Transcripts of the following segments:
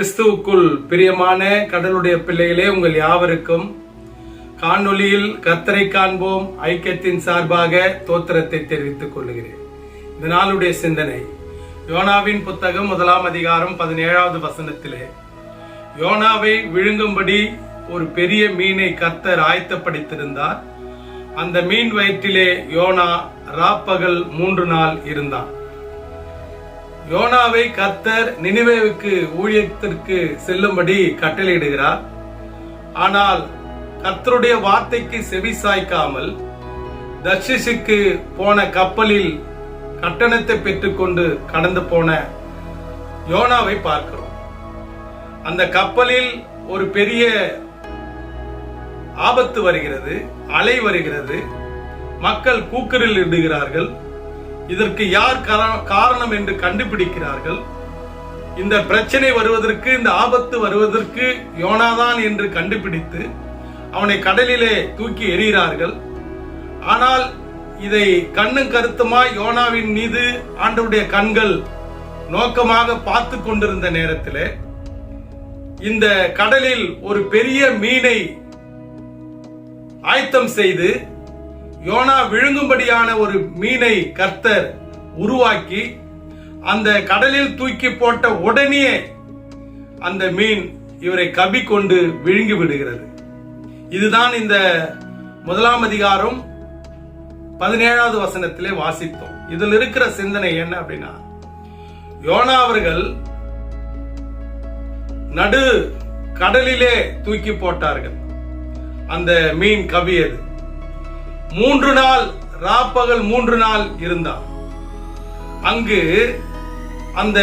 கிறிஸ்துவுக்குள் பிரியமான கடலுடைய பிள்ளைகளே உங்கள் யாவருக்கும் காணொளியில் கத்தரை காண்போம் ஐக்கியத்தின் சார்பாக தோத்திரத்தை தெரிவித்துக் கொள்கிறேன். இந்த நாளுடைய சிந்தனை யோனாவின் புத்தகம் முதலாம் அதிகாரம் பதினேழாவது வசனத்திலே யோனாவை விழுங்கும்படி ஒரு பெரிய மீனை கத்தர் ஆயத்தப்படுத்தியிருந்தார். அந்த மீன் வயிற்றிலே யோனா ராப்பகல் மூன்று நாள் இருந்தான். யோனாவை கத்தர் நினைவேவுக்கு ஊழியத்திற்கு செல்லும்படி கட்டளையிடுகிறார். ஆனால் கத்தருடைய வார்த்தைக்கு செவி சாய்க்காமல் தர்ஷிஷுக்கு போன கப்பலில் கட்டணத்தை பெற்றுக்கொண்டு கடந்து போன யோனாவை பார்க்கிறோம். அந்த கப்பலில் ஒரு பெரிய ஆபத்து வருகிறது அலை வருகிறது. மக்கள் கூக்கரில் இடுகிறார்கள் இதற்கு யார் காரணம் என்று கண்டுபிடிக்கிறார்கள்? இந்த பிரச்சனை வருவதற்கு இந்த ஆபத்து வருவதற்கு யோனாதான் என்று கண்டுபிடித்து அவனை கடலிலே தூக்கி எறிகிறார்கள். ஆனால் இதை கண்ணும் கருத்துமாய் யோனாவின் மீது ஆண்டவுடைய கண்கள் நோக்கமாக பார்த்து கொண்டிருந்த நேரத்திலே இந்த கடலில் ஒரு பெரிய மீனை ஆயத்தம் செய்து யோனா விழுங்கும்படியான ஒரு மீனை கர்த்தர் உருவாக்கி அந்த கடலில் தூக்கி போட்ட உடனே அந்த மீன் இவரை கபி கொண்டு விழுங்கி விடுகிறது. இதுதான் இந்த முதலாம் அதிகாரம் பதினேழாவது வசனத்திலே வாசித்தோம். இதில் இருக்கிற சிந்தனை என்ன அப்படின்னா யோனா அவர்கள் நடு கடலிலே தூக்கி போட்டார்கள். அந்த மீன் கவியது. மூன்று நாள் ராப்பகல் மூன்று நாள் இருந்தார். அங்கு அந்த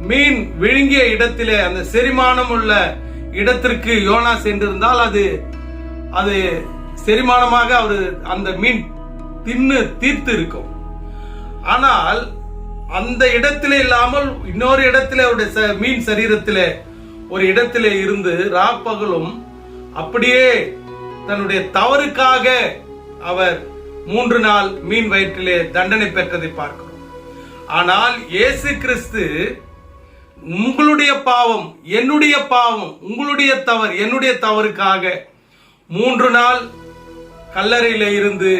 மீன் விழுங்கிய இடத்திலே அந்த செரிமானம் உள்ள இடத்திற்கு யோனா சென்றிருந்தால் அது அது செரிமானமாக அவர் அந்த மீன் தின்னு தீர்த்து இருக்கும். ஆனால் அந்த இடத்திலே இல்லாமல் இன்னொரு இடத்திலே அவருடைய ச- மீன் சரீரத்திலே ஒரு இடத்திலே இருந்து ராப்பகலும் அப்படியே தன்னுடைய தவறுக்காக அவர் மூன்று நாள் மீன் வயிற்றிலே தண்டனை பெற்றதை பார்க்கிறோம். ஆனால் இயேசு கிறிஸ்து உங்களுடைய பாவம் என்னுடைய பாவம் உங்களுடைய தவறு என்னுடைய தவறுக்காக மூன்று நாள் கல்லறையில இருந்து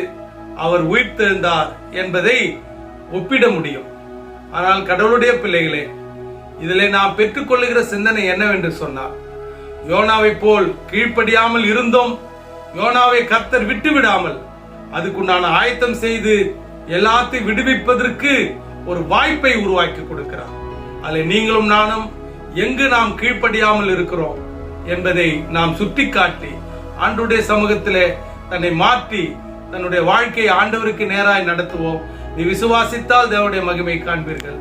அவர் உயிர்த்தெழுந்தார் என்பதை ஒப்பிட முடியும். ஆனால் கடவுளுடைய பிள்ளைகளே இதில் நாம் பெற்றுக்கொள்ளுகிற சிந்தனை என்னவென்று சொன்னார் யோனாவை போல் கீழ்ப்படியாமல் இருந்தோம் யோனாவை கர்த்தர் விட்டு விடாமல் அதுக்குண்டான ஆயத்தம் செய்து எல்லாத்தையும் விடுவிப்பதற்கு ஒரு வாய்ப்பை உருவாக்கி கொடுக்கிறார். அதில் நீங்களும் நானும் எங்கு நாம் கீழ்ப்படியாமல் இருக்கிறோம் என்பதை நாம் சுட்டிக்காட்டி ஆண்டுடைய சமூகத்திலே தன்னை மாற்றி தன்னுடைய வாழ்க்கையை ஆண்டவருக்கு நேராய் நடத்துவோம். நீ விசுவாசித்தால் தேவனுடைய மகிமை காண்பீர்கள்.